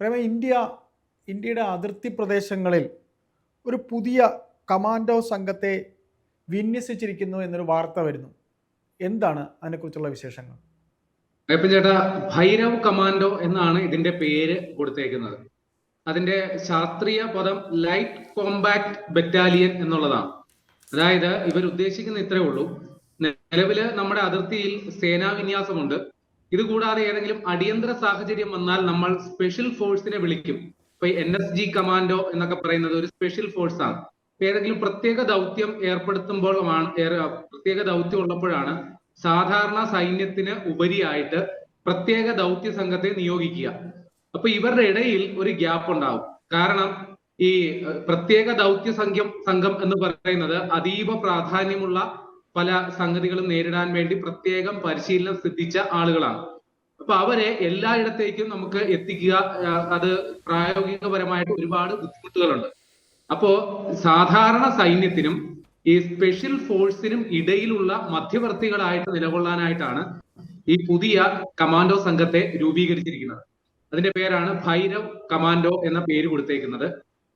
പ്രേമ India ഇന്ത്യയുടെ അതിർത്തി പ്രദേശങ്ങളിൽ ഒരു പുതിയ കമാൻഡോ സംഘത്തെ വിന്യസിച്ചിരിക്കുന്നു എന്നൊരു വാർത്ത വരുന്നു. എന്താണ് അതിനെക്കുറിച്ചുള്ള വിശേഷങ്ങൾ? ചേട്ടാ ഭൈരവ് കമാൻഡോ എന്നാണ് ഇതിന്റെ പേര് കൊടുത്തേക്കുന്നത്. അതിന്റെ ശാസ്ത്രീയ പദം ലൈറ്റ് കോമ്പാക്ട് ബറ്റാലിയൻ എന്നുള്ളതാണ്. അതായത് ഇവർ ഉദ്ദേശിക്കുന്ന ഇത്രേ ഉള്ളൂ. നിലവിൽ നമ്മുടെ അതിർത്തിയിൽ സേനാ വിന്യാസമുണ്ട്. ഇത് കൂടാതെ ഏതെങ്കിലും അടിയന്തര സാഹചര്യം വന്നാൽ നമ്മൾ സ്പെഷ്യൽ ഫോഴ്സിനെ വിളിക്കും. ഇപ്പൊ എൻ എസ് ജി കമാൻഡോ എന്നൊക്കെ പറയുന്നത് ഒരു സ്പെഷ്യൽ ഫോഴ്സ് ആണ്. ഏതെങ്കിലും പ്രത്യേക ദൗത്യം ഏർപ്പെടുത്തുമ്പോഴാണ് ഏർ- പ്രത്യേക ദൗത്യം ഉള്ളപ്പോഴാണ് സാധാരണ സൈന്യത്തിന് ഉപരിയായിട്ട് പ്രത്യേക ദൗത്യ സംഘത്തെ നിയോഗിക്കുക. അപ്പൊ ഇവരുടെ ഇടയിൽ ഒരു ഗ്യാപ്പ് ഉണ്ടാവും. കാരണം ഈ പ്രത്യേക ദൗത്യ സംഘം സംഘം എന്ന് പറയുന്നത് അതീവ പ്രാധാന്യമുള്ള പല സംഗതികളും നേരിടാൻ വേണ്ടി പ്രത്യേകം പരിശീലനം സിദ്ധിച്ച ആളുകളാണ്. അപ്പൊ അവരെ എല്ലായിടത്തേക്കും നമുക്ക് എത്തിക്കുക അത് പ്രായോഗികപരമായിട്ട് ഒരുപാട് ബുദ്ധിമുട്ടുകളുണ്ട്. അപ്പോ സാധാരണ സൈന്യത്തിനും ഈ സ്പെഷ്യൽ ഫോഴ്സിനും ഇടയിലുള്ള മധ്യവർത്തികളായിട്ട് നിലകൊള്ളാനായിട്ടാണ് ഈ പുതിയ കമാൻഡോ സംഘത്തെ രൂപീകരിച്ചിരിക്കുന്നത്. അതിന്റെ പേരാണ് ഭൈരവ് കമാൻഡോ എന്ന പേര് കൊടുത്തേക്കുന്നത്.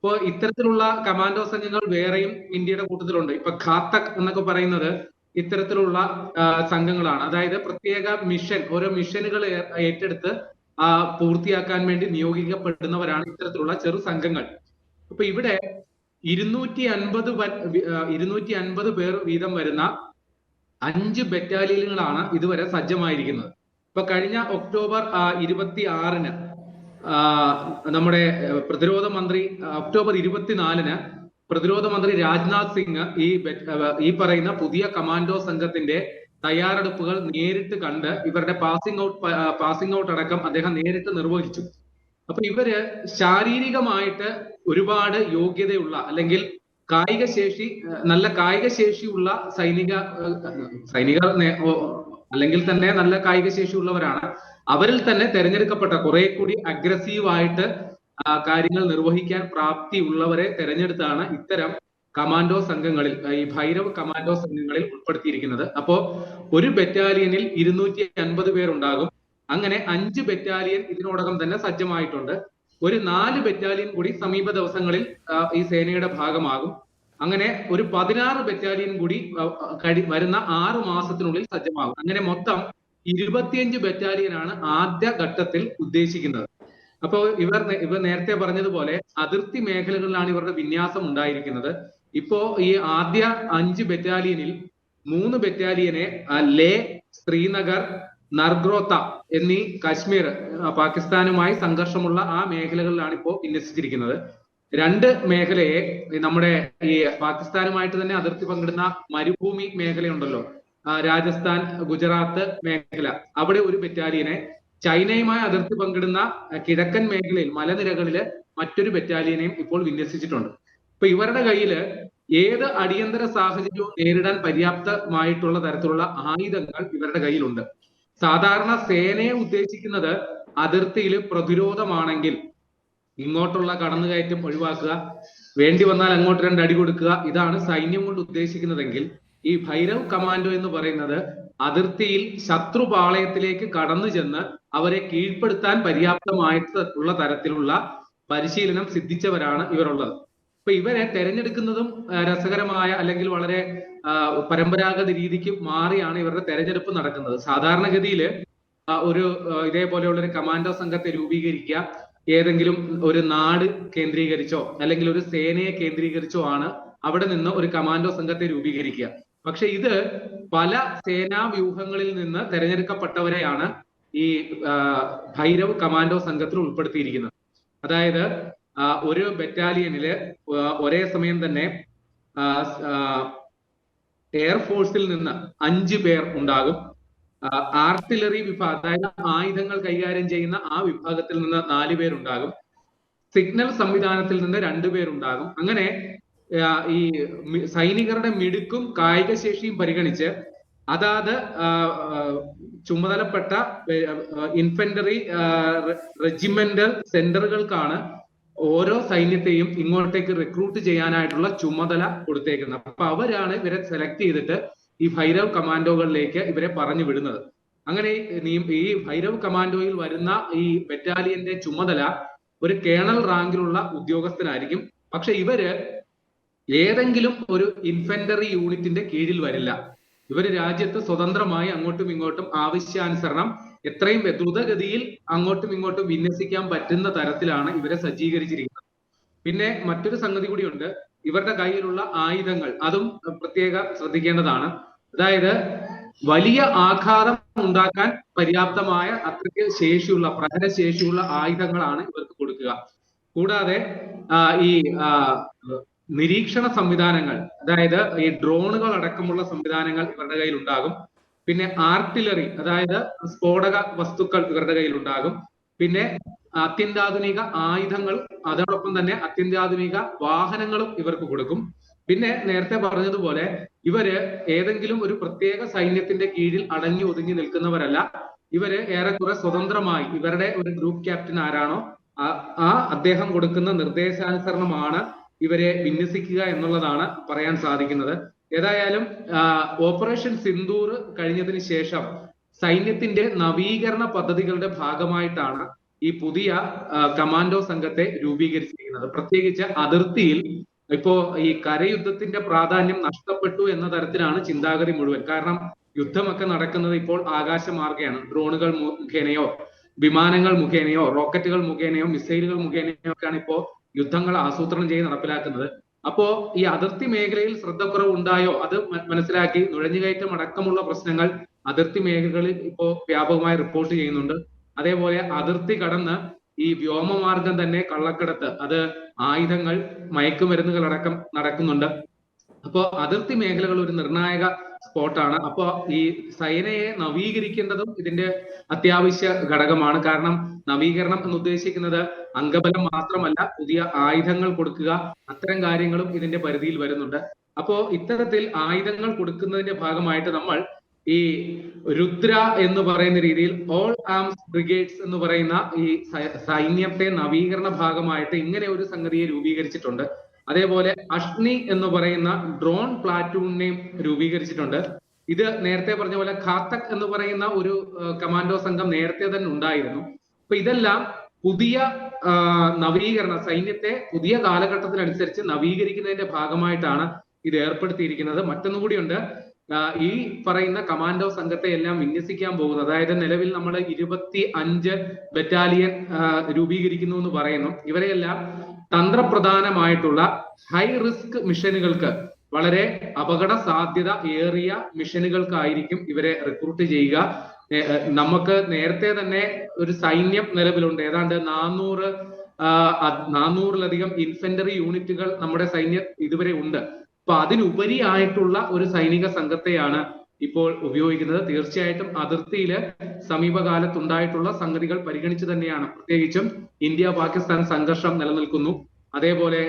ഇപ്പോ ഇത്തരത്തിലുള്ള കമാൻഡോ സംഘങ്ങൾ വേറെയും ഇന്ത്യയുടെ കൂട്ടത്തിലുണ്ട്. ഇപ്പൊ ഖാത്തക് എന്നൊക്കെ പറയുന്നത് ഇത്തരത്തിലുള്ള സംഘങ്ങളാണ്. അതായത് പ്രത്യേക മിഷൻ ഓരോ മിഷനുകൾ ഏറ്റെടുത്ത് പൂർത്തിയാക്കാൻ വേണ്ടി നിയോഗിക്കപ്പെടുന്നവരാണ് ഇത്തരത്തിലുള്ള ചെറു സംഘങ്ങൾ. അപ്പൊ ഇവിടെ ഇരുന്നൂറ്റി അൻപത് ഇരുന്നൂറ്റി അൻപത് പേർ വീതം വരുന്ന അഞ്ച് ബറ്റാലിയനുകളാണ് ഇതുവരെ സജ്ജമായിരിക്കുന്നത്. ഇപ്പൊ കഴിഞ്ഞ ഒക്ടോബർ ഇരുപത്തി ആറിന് നമ്മുടെ പ്രതിരോധ മന്ത്രി ഒക്ടോബർ ഇരുപത്തിനാലിന് പ്രതിരോധ മന്ത്രി രാജ്നാഥ് സിംഗ് ഈ ഈ പറയുന്ന പുതിയ കമാൻഡോ സംഘത്തിന്റെ തയ്യാറെടുപ്പുകൾ നേരിട്ട് കണ്ട് ഇവരുടെ പാസിംഗ് ഔട്ട് പാസിംഗ് ഔട്ട് അടക്കം അദ്ദേഹം നേരിട്ട് നിർവഹിച്ചു. അപ്പൊ ഇവർ ശാരീരികമായിട്ട് ഒരുപാട് യോഗ്യതയുള്ള അല്ലെങ്കിൽ കായിക ശേഷി നല്ല കായിക ശേഷിയുള്ള സൈനിക സൈനിക അല്ലെങ്കിൽ തന്നെ നല്ല കായിക ശേഷിയുള്ളവരാണ് അവരിൽ തന്നെ തെരഞ്ഞെടുക്കപ്പെട്ട കുറെ കൂടി അഗ്രസീവ് ആയിട്ട് കാര്യങ്ങൾ നിർവഹിക്കാൻ പ്രാപ്തി ഉള്ളവരെ തെരഞ്ഞെടുത്താണ് ഇത്തരം കമാൻഡോ സംഘങ്ങളിൽ ഈ ഭൈരവ് കമാൻഡോ സംഘങ്ങളിൽ ഉൾപ്പെടുത്തിയിരിക്കുന്നത്. അപ്പോ ഒരു ബറ്റാലിയനിൽ ഇരുന്നൂറ്റി അൻപത് പേരുണ്ടാകും. അങ്ങനെ അഞ്ച് ബറ്റാലിയൻ ഇതിനോടകം തന്നെ സജ്ജമായിട്ടുണ്ട്. ഒരു നാല് ബറ്റാലിയൻ കൂടി സമീപ ദിവസങ്ങളിൽ ഈ സേനയുടെ ഭാഗമാകും. അങ്ങനെ ഒരു പതിനാറ് ബറ്റാലിയൻ കൂടി കഴി വരുന്ന ആറ് മാസത്തിനുള്ളിൽ സജ്ജമാകും. അങ്ങനെ മൊത്തം ഇരുപത്തിയഞ്ച് ബറ്റാലിയനാണ് ആദ്യ ഘട്ടത്തിൽ ഉദ്ദേശിക്കുന്നത്. അപ്പോൾ ഇവർ ഇവർ നേരത്തെ പറഞ്ഞതുപോലെ അതിർത്തി മേഖലകളിലാണ് ഇവരുടെ വിന്യാസം ഉണ്ടായിരിക്കുന്നത്. ഇപ്പോ ഈ ആദ്യ അഞ്ച് ബറ്റാലിയനിൽ മൂന്ന് ബറ്റാലിയനെ ലേ ശ്രീനഗർ നർഗ്രോത്ത എന്നീ കാശ്മീർ പാകിസ്ഥാനുമായി സംഘർഷമുള്ള ആ മേഖലകളിലാണ് ഇപ്പോൾ വിന്യസിച്ചിരിക്കുന്നത്. രണ്ട് മേഖലയെ നമ്മുടെ ഈ പാകിസ്ഥാനുമായിട്ട് തന്നെ അതിർത്തി പങ്കിടുന്ന മരുഭൂമി മേഖലയുണ്ടല്ലോ. രാജസ്ഥാൻ ഗുജറാത്ത് മേഖല. അവിടെ ഒരു ബറ്റാലിയനെ ചൈനയുമായി അതിർത്തി പങ്കിടുന്ന കിഴക്കൻ മേഖലയിൽ മലനിരകളിൽ മറ്റൊരു ബറ്റാലിയനെയും ഇപ്പോൾ വിന്യസിച്ചിട്ടുണ്ട്. ഇപ്പൊ ഇവരുടെ കയ്യിൽ ഏത് അടിയന്തര സാഹചര്യവും നേരിടാൻ പര്യാപ്തമായിട്ടുള്ള തരത്തിലുള്ള ആയുധങ്ങൾ ഇവരുടെ കയ്യിലുണ്ട്. സാധാരണ സേനയെ ഉദ്ദേശിക്കുന്നത് അതിർത്തിയിൽ പ്രതിരോധമാണെങ്കിൽ ഇങ്ങോട്ടുള്ള കടന്നുകയറ്റം ഒഴിവാക്കുക. വേണ്ടി വന്നാൽ അങ്ങോട്ട് രണ്ട് അടി കൊടുക്കുക. ഇതാണ് സൈന്യം കൊണ്ട് ഉദ്ദേശിക്കുന്നതെങ്കിൽ ഈ ഭൈരവ് കമാൻഡോ എന്ന് പറയുന്നത് അതിർത്തിയിൽ ശത്രു പാളയത്തിലേക്ക് കടന്നു ചെന്ന് അവരെ കീഴ്പ്പെടുത്താൻ പര്യാപ്തമായിട്ടുള്ള തരത്തിലുള്ള പരിശീലനം സിദ്ധിച്ചവരാണ് ഇവരുള്ളത്. ഇപ്പൊ ഇവരെ തെരഞ്ഞെടുക്കുന്നതും രസകരമായ അല്ലെങ്കിൽ വളരെ പരമ്പരാഗത രീതിക്ക് മാറിയാണ് ഇവരുടെ തെരഞ്ഞെടുപ്പ് നടക്കുന്നത്. സാധാരണഗതിയിൽ ഒരു ഇതേപോലെയുള്ള ഒരു കമാൻഡോ സംഘത്തെ രൂപീകരിക്കുക ഏതെങ്കിലും ഒരു നാട് കേന്ദ്രീകരിച്ചോ അല്ലെങ്കിൽ ഒരു സേനയെ കേന്ദ്രീകരിച്ചോ ആണ് അവിടെ നിന്ന് ഒരു കമാൻഡോ സംഘത്തെ രൂപീകരിക്കുക. പക്ഷെ ഇത് പല സേനാ വ്യൂഹങ്ങളിൽ നിന്ന് തെരഞ്ഞെടുക്കപ്പെട്ടവരെയാണ് ഈ ഭൈരവ് കമാൻഡോ സംഘത്തിൽ ഉൾപ്പെടുത്തിയിരിക്കുന്നത്. അതായത് ഒരു ബറ്റാലിയനിൽ ഒരേ സമയം തന്നെ എയർഫോഴ്സിൽ നിന്ന് അഞ്ചു പേർ ഉണ്ടാകും. ആർട്ടിലറി വിഭാഗം അതായത് ആയുധങ്ങൾ കൈകാര്യം ചെയ്യുന്ന ആ വിഭാഗത്തിൽ നിന്ന് നാല് പേരുണ്ടാകും. സിഗ്നൽ സംവിധാനത്തിൽ നിന്ന് രണ്ടുപേരുണ്ടാകും അങ്ങനെ ഈ സൈനികരുടെ മിടുക്കും കായിക ശേഷിയും പരിഗണിച്ച് അതാത് ചുമതലപ്പെട്ട ഇൻഫൻട്രി റെജിമെന്റൽ സെന്ററുകൾക്കാണ് ഓരോ സൈന്യത്തെയും ഇങ്ങോട്ടേക്ക് റിക്രൂട്ട് ചെയ്യാനായിട്ടുള്ള ചുമതല കൊടുത്തേക്കുന്നത്. അപ്പൊ അവരാണ് ഇവരെ സെലക്ട് ചെയ്തിട്ട് ഈ ഭൈരവ് കമാൻഡോകളിലേക്ക് ഇവരെ പറഞ്ഞു വിടുന്നത്. അങ്ങനെ ഈ- ഭൈരവ് കമാൻഡോയിൽ വരുന്ന ഈ ബറ്റാലിയന്റെ ചുമതല ഒരു കേണൽ റാങ്കിലുള്ള ഉദ്യോഗസ്ഥനായിരിക്കും. പക്ഷെ ഇവർ ഏതെങ്കിലും ഒരു ഇൻഫെന്ററി യൂണിറ്റിന്റെ കീഴിൽ വരില്ല. ഇവർ രാജ്യത്ത് സ്വതന്ത്രമായി അങ്ങോട്ടും ഇങ്ങോട്ടും ആവശ്യാനുസരണം എത്രയും ദ്രുതഗതിയിൽ അങ്ങോട്ടും ഇങ്ങോട്ടും വിന്യസിക്കാൻ പറ്റുന്ന തരത്തിലാണ് ഇവരെ സജ്ജീകരിച്ചിരിക്കുന്നത്. പിന്നെ മറ്റൊരു സംഗതി കൂടിയുണ്ട്. ഇവരുടെ കയ്യിലുള്ള ആയുധങ്ങൾ അതും പ്രത്യേക ശ്രദ്ധിക്കേണ്ടതാണ്. അതായത് വലിയ ആഘാതം ഉണ്ടാക്കാൻ പര്യാപ്തമായ അത്രയ്ക്ക് ശേഷിയുള്ള പ്രഹരശേഷിയുള്ള ആയുധങ്ങളാണ് ഇവർക്ക് കൊടുക്കുക. കൂടാതെ ഈ നിരീക്ഷണ സംവിധാനങ്ങൾ അതായത് ഈ ഡ്രോണുകൾ അടക്കമുള്ള സംവിധാനങ്ങൾ ഇവരുടെ കയ്യിൽ ഉണ്ടാകും പിന്നെ ആർട്ടിലറി അതായത് സ്ഫോടക വസ്തുക്കൾ ഇവരുടെ കയ്യിൽ ഉണ്ടാകും പിന്നെ അത്യന്താധുനിക ആയുധങ്ങൾ അതോടൊപ്പം തന്നെ അത്യന്താധുനിക വാഹനങ്ങളും ഇവർക്ക് കൊടുക്കും. പിന്നെ നേരത്തെ പറഞ്ഞതുപോലെ ഇവർ ഏതെങ്കിലും ഒരു പ്രത്യേക സൈന്യത്തിന്റെ കീഴിൽ അടങ്ങി ഒതുങ്ങി നിൽക്കുന്നവരല്ല. ഇവർ ഏറെക്കുറെ സ്വതന്ത്രമായി ഇവരുടെ ഒരു ഗ്രൂപ്പ് ക്യാപ്റ്റൻ ആരാണോ ആ- അദ്ദേഹം കൊടുക്കുന്ന നിർദ്ദേശാനുസരണമാണ് ഇവരെ വിന്യസിക്കുക എന്നുള്ളതാണ് പറയാൻ സാധിക്കുന്നത്. ഏതായാലും ഓപ്പറേഷൻ സിന്ദൂർ കഴിഞ്ഞതിന് ശേഷം സൈന്യത്തിന്റെ നവീകരണ പദ്ധതികളുടെ ഭാഗമായിട്ടാണ് ഈ പുതിയ കമാൻഡോ സംഘത്തെ രൂപീകരിച്ചിരിക്കുന്നത്. പ്രത്യേകിച്ച് അതിർത്തിയിൽ ഇപ്പോ ഈ കരയുദ്ധത്തിന്റെ പ്രാധാന്യം നഷ്ടപ്പെട്ടു എന്ന തരത്തിലാണ് ചിന്താഗതി മുഴുവൻ. കാരണം യുദ്ധമൊക്കെ നടക്കുന്നത് ഇപ്പോൾ ആകാശമാർഗയാണ്. ഡ്രോണുകൾ മുഖേനയോ വിമാനങ്ങൾ മുഖേനയോ റോക്കറ്റുകൾ മുഖേനയോ മിസൈലുകൾ മുഖേനയോ ഒക്കെയാണ് ഇപ്പോ യുദ്ധങ്ങൾ ആസൂത്രണം ചെയ്ത് നടപ്പിലാക്കുന്നത്. അപ്പോ ഈ അതിർത്തി മേഖലയിൽ ശ്രദ്ധക്കുറവ് ഉണ്ടായോ അത് മനസ്സിലാക്കി നുഴഞ്ഞുകയറ്റം അടക്കമുള്ള പ്രശ്നങ്ങൾ അതിർത്തി മേഖലകളിൽ ഇപ്പോ വ്യാപകമായി റിപ്പോർട്ട് ചെയ്യുന്നുണ്ട്. അതേപോലെ അതിർത്തി കടന്ന് ഈ വ്യോമമാർഗം തന്നെ കള്ളക്കടത്ത്. അത് ആയുധങ്ങൾ മയക്കുമരുന്നുകൾ അടക്കം നടക്കുന്നുണ്ട്. അപ്പോ അതിർത്തി മേഖലകൾ ഒരു നിർണായക സ്പോട്ടാണ്. അപ്പോ ഈ സൈനയെ നവീകരിക്കേണ്ടതും ഇതിന്റെ അത്യാവശ്യ ഘടകമാണ്. കാരണം നവീകരണം എന്ന് ഉദ്ദേശിക്കുന്നത് അംഗബലം മാത്രമല്ല പുതിയ ആയുധങ്ങൾ കൊടുക്കുക. അത്തരം കാര്യങ്ങളും ഇതിന്റെ പരിധിയിൽ വരുന്നുണ്ട്. അപ്പോ ഇത്തരത്തിൽ ആയുധങ്ങൾ കൊടുക്കുന്നതിന്റെ ഭാഗമായിട്ട് നമ്മൾ ഈ രുദ്ര എന്ന് പറയുന്ന രീതിയിൽ ഓൾ ആംസ് ബ്രിഗേഡ്സ് എന്ന് പറയുന്ന ഈ സൈന്യത്തെ നവീകരണ ഭാഗമായിട്ട് ഇങ്ങനെ ഒരു സംഗതിയെ രൂപീകരിച്ചിട്ടുണ്ട്. അതേപോലെ അഷ്നി എന്ന് പറയുന്ന ഡ്രോൺ പ്ലാറ്റൂണിനെയും രൂപീകരിച്ചിട്ടുണ്ട്. ഇത് നേരത്തെ പറഞ്ഞ പോലെ ഖാത്തക് എന്ന് പറയുന്ന ഒരു കമാൻഡോ സംഘം നേരത്തെ തന്നെ ഉണ്ടായിരുന്നു. അപ്പൊ ഇതെല്ലാം പുതിയ നവീകരണ സൈന്യത്തെ പുതിയ കാലഘട്ടത്തിനനുസരിച്ച് നവീകരിക്കുന്നതിന്റെ ഭാഗമായിട്ടാണ് ഇത് ഏർപ്പെടുത്തിയിരിക്കുന്നത്. മറ്റൊന്നുകൂടിയുണ്ട് ഈ പറയുന്ന കമാൻഡോ സംഘത്തെ എല്ലാം വിന്യസിക്കാൻ പോകുന്നത് അതായത് നിലവിൽ നമ്മൾ ഇരുപത്തി അഞ്ച് ബറ്റാലിയൻ രൂപീകരിക്കുന്നു എന്ന് പറയുന്നു. ഇവരെയെല്ലാം തന്ത്രപ്രധാനമായിട്ടുള്ള ഹൈ റിസ്ക് മിഷനുകൾക്ക് വളരെ അപകട സാധ്യത ഏറിയ മിഷനുകൾക്കായിരിക്കും ഇവരെ റിക്രൂട്ട് ചെയ്യുക. നമുക്ക് നേരത്തെ തന്നെ ഒരു സൈന്യം നിലവിലുണ്ട്. ഏതാണ്ട് നാനൂറ് നാനൂറിലധികം ഇൻഫെന്ററി യൂണിറ്റുകൾ നമ്മുടെ സൈന്യം ഇതുവരെ ഉണ്ട്. അപ്പൊ അതിനുപരിയായിട്ടുള്ള ഒരു സൈനിക സംഘത്തെയാണ് ഇപ്പോൾ ഉപയോഗിക്കുന്നത്. തീർച്ചയായിട്ടും അതിർത്തിയിൽ സമീപകാലത്തുണ്ടായിട്ടുള്ള സംഗതികൾ പരിഗണിച്ച് തന്നെയാണ്. പ്രത്യേകിച്ചും ഇന്ത്യ പാകിസ്ഥാൻ സംഘർഷം നിലനിൽക്കുന്നു. അതേപോലെ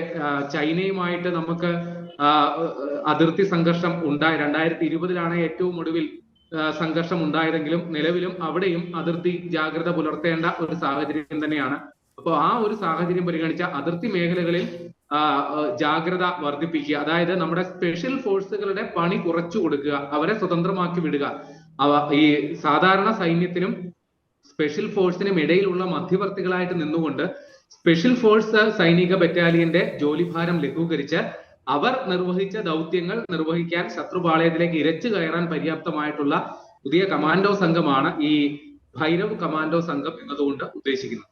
ചൈനയുമായിട്ട് നമുക്ക് അതിർത്തി സംഘർഷം ഉണ്ടായി രണ്ടായിരത്തി ഇരുപതിലാണ് ഏറ്റവും ഒടുവിൽ സംഘർഷം ഉണ്ടായതെങ്കിലും നിലവിലും അവിടെയും അതിർത്തി ജാഗ്രത പുലർത്തേണ്ട ഒരു സാഹചര്യം തന്നെയാണ്. അപ്പോൾ ആ ഒരു സാഹചര്യം പരിഗണിച്ച അതിർത്തി മേഖലകളിൽ ജാഗ്രത വർദ്ധിപ്പിക്കുക. അതായത് നമ്മുടെ സ്പെഷ്യൽ ഫോഴ്സുകളുടെ പണി കുറച്ചു കൊടുക്കുക. അവരെ സ്വതന്ത്രമാക്കി വിടുക. അവ ഈ സാധാരണ സൈന്യത്തിനും സ്പെഷ്യൽ ഫോഴ്സിനും ഇടയിലുള്ള മധ്യവർത്തികളായിട്ട് നിന്നുകൊണ്ട് സ്പെഷ്യൽ ഫോഴ്സ് സൈനിക ബറ്റാലിയന്റെ ജോലിഭാരം ലഘൂകരിച്ച് അവർ നിർവഹിച്ച ദൗത്യങ്ങൾ നിർവഹിക്കാൻ ശത്രുപാളയത്തിലേക്ക് ഇരച്ചു കയറാൻ പര്യാപ്തമായിട്ടുള്ള പുതിയ കമാൻഡോ സംഘമാണ് ഈ ഭൈരവ് കമാൻഡോ സംഘം എന്നതുകൊണ്ട് ഉദ്ദേശിക്കുന്നത്.